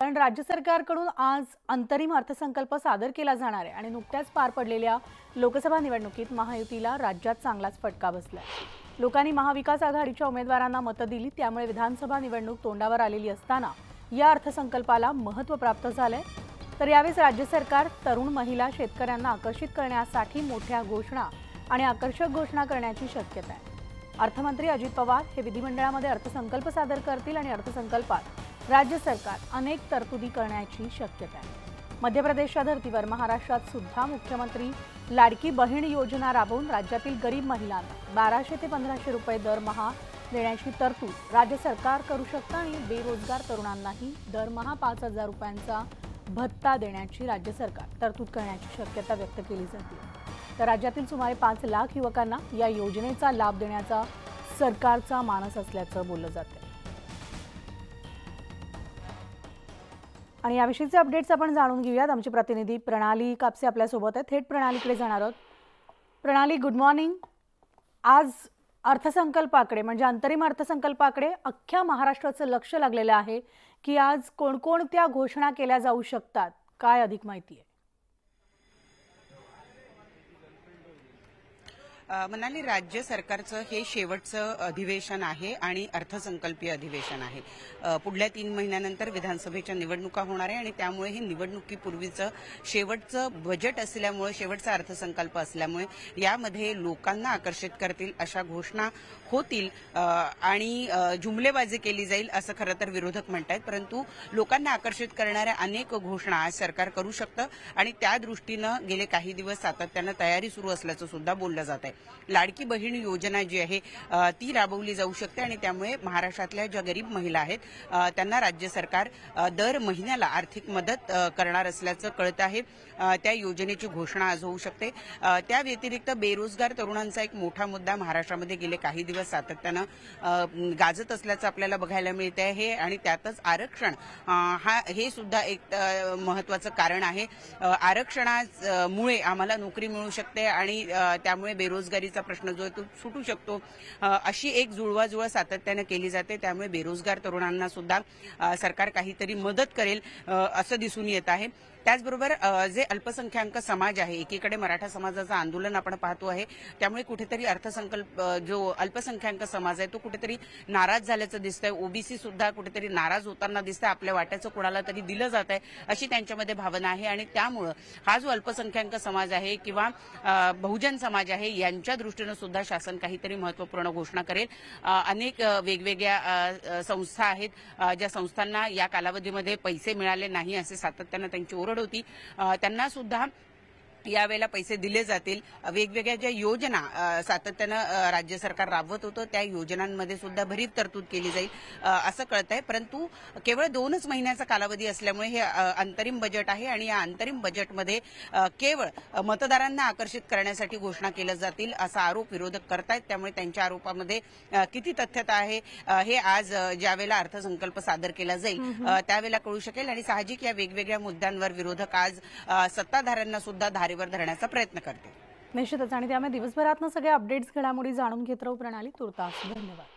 कारण राज्य सरकारकडून आज अंतरिम अर्थसंकल्प सादर केला जाणार आहे आणि नुकत्याच पार पडलेल्या लोकसभा निवडणुकीत महायुतीला राज्यात चांगलाच फटका बसला लोकांनी महाविकास आघाडीच्या उमेदवारांना मतं दिली त्यामुळे विधानसभा निवडणूक तोंडावर आलेली असताना या अर्थसंकल्पाला महत्त्व प्राप्त झालंय. तर यावेळेस राज्य सरकार तरुण महिला शेतकऱ्यांना आकर्षित करण्यासाठी मोठ्या घोषणा आणि आकर्षक घोषणा करण्याची शक्यता आहे. अर्थमंत्री अजित पवार हे विधिमंडळामध्ये अर्थसंकल्प सादर करतील आणि अर्थसंकल्पात राज्य सरकार अनेक तरतुदी करण्याची शक्यता आहे. मध्य प्रदेशच्या धर्तीवर महाराष्ट्रात सुद्धा मुख्यमंत्री लाडकी बहीण योजना राबवून राज्यातील गरीब महिलांना बाराशे ते पंधराशे रुपये दरमहा देण्याची तरतूद राज्य सरकार करू शकतं आणि बेरोजगार तरुणांनाही दरमहा पाच हजार रुपयांचा भत्ता देण्याची राज्य सरकार तरतूद करण्याची शक्यता व्यक्त केली जाते. तर राज्यातील सुमारे पाच लाख युवकांना या योजनेचा लाभ देण्याचा सरकारचा मानस असल्याचं बोललं जातं आणि याविषयीचे अपडेट्स आपण जाणून घेऊयात. आमची प्रतिनिधी प्रणाली कापसे आपल्यासोबत आहे थेट प्रणालीकडे जाणार आहोत. प्रणाली गुड मॉर्निंग आज अर्थसंकल्पाकडे म्हणजे अंतरिम अर्थसंकल्पाकडे अख्ख्या महाराष्ट्राचं लक्ष लागलेलं आहे की आज कोणकोणत्या घोषणा केल्या जाऊ शकतात? काय अधिक माहिती आहे? म्हणाले राज्य सरकारचं हे शेवटचं अधिवेशन आहे आणि अर्थसंकल्पीय अधिवेशन आहे. पुढल्या तीन महिन्यानंतर विधानसभेच्या निवडणुका होणार आहे आणि त्यामुळे हे निवडणुकीपूर्वीचं शेवटचं बजेट असल्यामुळे शेवटचा अर्थसंकल्प असल्यामुळे यामध्ये लोकांना आकर्षित करतील अशा घोषणा होतील. आणि जुमलेबाजी केली जाईल असं खरं तर विरोधक म्हणतायत परंतु लोकांना आकर्षित करणाऱ्या अनेक घोषणा आज सरकार करू शकतं आणि त्या दृष्टीनं गेले काही दिवस सातत्यानं तयारी सुरू असल्याचं सुद्धा बोललं जात आहे लाडकी बहीण योजना जी आहे ती राबवली जाऊ शकते आणि त्यामुळे महाराष्ट्रातल्या ज्या गरीब महिला आहेत त्यांना राज्य सरकार दर महिन्याला आर्थिक मदत करणार असल्याचं कळत आहे. त्या योजनेची घोषणा आज होऊ शकते. त्या व्यतिरिक्त बेरोजगार तरुणांचा एक मोठा मुद्दा महाराष्ट्रामध्ये गेले काही दिवस सातत्यानं गाजत असल्याचं आपल्याला बघायला मिळत आहे आणि त्यातच आरक्षण हा हे सुद्धा एक महत्वाचं कारण आहे. आरक्षणामुळे आम्हाला नोकरी मिळू शकते आणि त्यामुळे बेरोजगार बेरोजगारीचा प्रश्न जो आहे तो सुटू शकतो. अशी एक जुळवाजुळव सातत्यानं केली जाते. त्यामुळे बेरोजगार तरुणांना सुद्धा सरकार काहीतरी मदत करेल असं दिसून येत आहे. त्याचबरोबर जे अल्पसंख्याक समाज आहे एकीकडे मराठा समाजाचं आंदोलन आपण पाहतो आहे त्यामुळे कुठेतरी अर्थसंकल्प जो अल्पसंख्याक समाज आहे तो कुठेतरी नाराज झाल्याचं दिसतंय. ओबीसी सुद्धा कुठेतरी नाराज होताना दिसतंय. आपल्या वाट्याचं कोणाला तरी दिलं जात आहे अशी त्यांच्यामध्ये भावना आहे. आणि त्यामुळं हा जो अल्पसंख्याक समाज आहे किंवा बहुजन समाज आहे यांच्या दृष्टीनं सुद्धा शासन काहीतरी महत्त्वपूर्ण घोषणा करेल. अनेक वेगवेगळ्या संस्था आहेत ज्या संस्थांना या कालावधीमध्ये पैसे मिळाले नाही असे सातत्यानं त्यांची ओरड होती. त्यांना सुद्धा यावेळेला पैसे दिले जातील. वेगवेगळ्या ज्या योजना सातत्यानं राज्य सरकार राबवत होतं त्या योजनांमध्ये सुद्धा भरीव तरतूद केली जाईल असं कळत आहे परंतु केवळ दोनच महिन्याचा कालावधी असल्यामुळे हे अंतरिम बजेट आहे आणि या अंतरिम बजेटमध्ये केवळ मतदारांना आकर्षित करण्यासाठी घोषणा केल्या जातील असा आरोप विरोधक करतायत. त्यामुळे त्यांच्या आरोपामध्ये किती तथ्यता आहे हे आज ज्यावेळेला अर्थसंकल्प सादर केला जाईल त्यावेळेला कळू शकेल. आणि साहजिक या वेगवेगळ्या मुद्द्यांवर विरोधक आज सत्ताधाऱ्यांना सुद्धा पातळीवर धरण्याचा प्रयत्न करते. निश्चितच. आणि त्यामुळे दिवसभरातनं सगळे अपडेट्स घडामोडी जाणून घेत राहू प्रणाली तुर्तास. धन्यवाद.